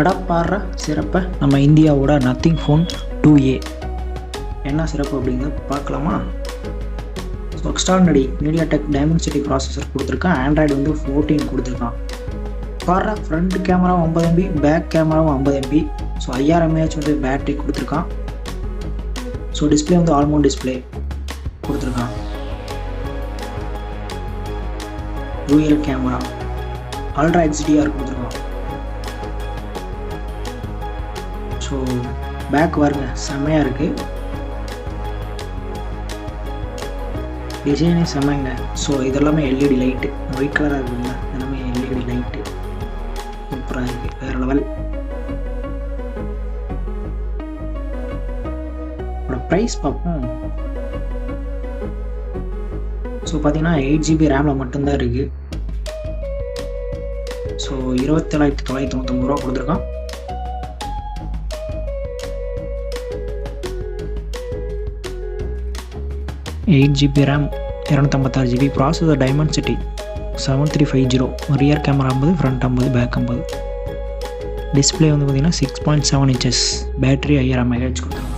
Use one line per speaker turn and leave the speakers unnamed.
அடப்பாடுற சிறப்பை நம்ம இந்தியாவோட நத்திங் ஃபோன் டூ ஏ என்ன சிறப்பு அப்படிங்கிறது பார்க்கலாமா? ஸோ எக்ஸ்ட்ரானடி மீடியா டெக் டைமென்சிட்டி ப்ராசஸர் கொடுத்துருக்கான். ஆண்ட்ராய்டு வந்து ஃபோர்டீன் கொடுத்துருக்கான். பாடுற ஃப்ரண்ட் கேமராவும் ஐம்பது எம்பி பேக் கேமராவும் ஐம்பது எம்பி ஸோ ஐயாயிரம் எம்ஏஹெச் வந்து பேட்டரி கொடுத்துருக்கான். ஸோ டிஸ்பிளே வந்து ஆல்மோண்ட் டிஸ்பிளே கொடுத்துருக்கான். Dual camera ultra X D R கொடுத்துருக்கான். ஸோ பேக் பாருங்க செம்மையாக இருக்குது டிசைனே செம்மைங்க ஸோ இதெல்லாமே எல்இடி லைட்டு ஒயிட் கலராக இருக்குங்க எல்லாமே எல்இடி லைட்டு சூப்பராக இருக்குது வேறு லெவல் ப்ரைஸ் பார்ப்போம். ஸோ பார்த்தீங்கன்னா எயிட் ஜிபி ரேமில் மட்டும்தான் இருக்குது ஸோ இருபத்தேழாயிரத்தி தொள்ளாயிரத்தி தொண்ணூத்தொம்பது ரூபா கொடுத்துருக்கான். Eight GB RAM இரநூத்தம்பத்தாறு GB processor Dimensity seven three five zero rear camera ஐம்பது ஃப்ரண்ட் ஐம்பது பேக் ஐம்பது. டிஸ்பிளே வந்து பார்த்தீங்கன்னா six point seven inches battery ஐயாயிரம் மெகாஹெச் கொடுத்துருக்காங்க.